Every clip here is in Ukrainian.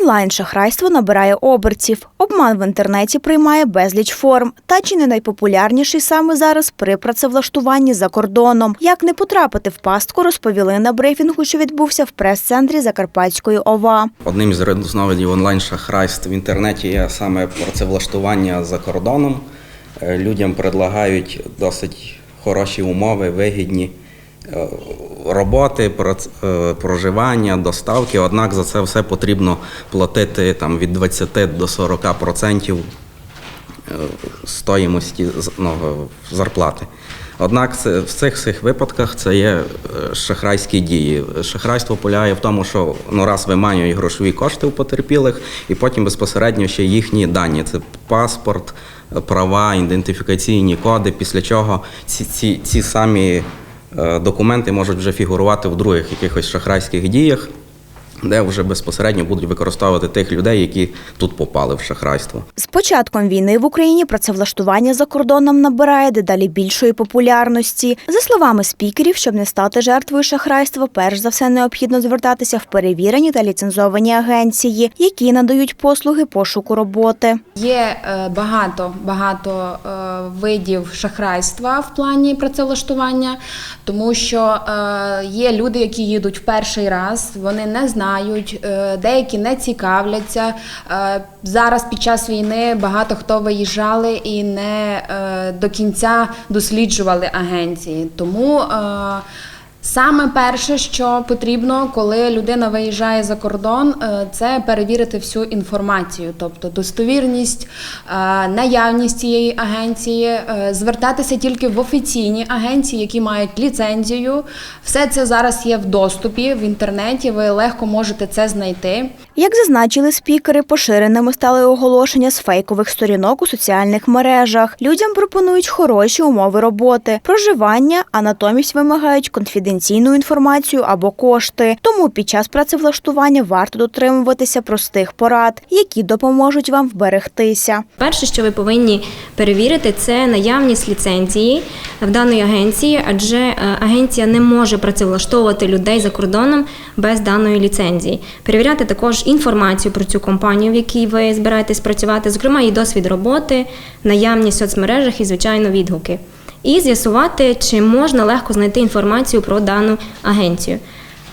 Онлайн-шахрайство набирає обертів. Обман в інтернеті приймає безліч форм. Та чи не найпопулярніший саме зараз при працевлаштуванні за кордоном. Як не потрапити в пастку, розповіли на брифінгу, що відбувся в прес-центрі Закарпатської ОВА. Одним з різновидів онлайн-шахрайств в інтернеті є саме працевлаштування за кордоном. Е, Людям предлагають досить хороші умови, вигідні роботи, е, проживання, доставки. Однак за це все потрібно платити там, від 20 до 40 процентів е, стоїмості ну, е, зарплати. Однак це- в цих всіх випадках це є е, шахрайські дії. Шахрайство полягає в тому, що ну, раз виманюють грошові кошти у потерпілих, і потім безпосередньо ще їхні дані. Це паспорт, е, права, ідентифікаційні коди, після чого ці, ці, ці самі е, документи можуть вже фігурувати в других якихось шахрайських діях, де вже безпосередньо будуть використовувати тих людей, які тут попали в шахрайство. З початком війни в Україні працевлаштування за кордоном набирає дедалі більшої популярності. За словами спікерів, щоб не стати жертвою шахрайства, перш за все необхідно звертатися в перевірені та ліцензовані агенції, які надають послуги пошуку роботи. Є е, багато багато е, видів шахрайства в плані працевлаштування, тому що е, є люди, які їдуть в перший раз, вони не знають, е, деякі не цікавляться. Е, Зараз під час війни багато хто виїжджали і не е, до кінця досліджували агенції. Тому Саме перше, що потрібно, коли людина виїжджає за кордон, е, це перевірити всю інформацію, тобто достовірність, е, наявність цієї агенції, е, звертатися тільки в офіційні агенції, які мають ліцензію. Все це зараз є в доступі в інтернеті. Ви легко можете це знайти. Як зазначили спікери, поширеними стали оголошення з фейкових сторінок у соціальних мережах. Людям пропонують хороші умови роботи, проживання, а натомість вимагають конфіденційну інформацію або кошти. Тому під час працевлаштування варто дотримуватися простих порад, які допоможуть вам вберегтися. Перше, що ви повинні перевірити, це наявність ліцензії в даної агенції, адже е, агенція не може працевлаштовувати людей за кордоном без даної ліцензії. Перевіряти також інформацію про цю компанію, в якій ви збираєтесь працювати, зокрема її досвід роботи, наявність в соцмережах і, звичайно, відгуки. І з'ясувати, чи можна легко знайти інформацію про дану агенцію.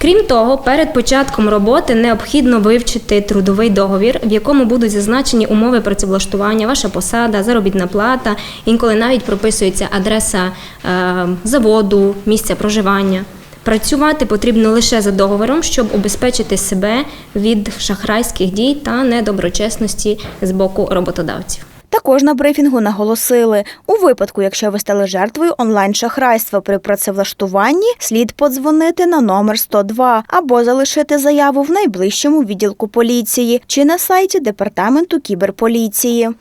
Крім того, перед початком роботи необхідно вивчити трудовий договір, в якому будуть зазначені умови працевлаштування, ваша посада, заробітна плата, інколи навіть прописується адреса е, заводу, місця проживання. Працювати потрібно лише за договором, щоб убезпечити себе від шахрайських дій та недоброчесності з боку роботодавців. Також на брифінгу наголосили, у випадку, якщо ви стали жертвою онлайн-шахрайства при працевлаштуванні, слід подзвонити на номер 102 або залишити заяву в найближчому відділку поліції чи на сайті департаменту кіберполіції.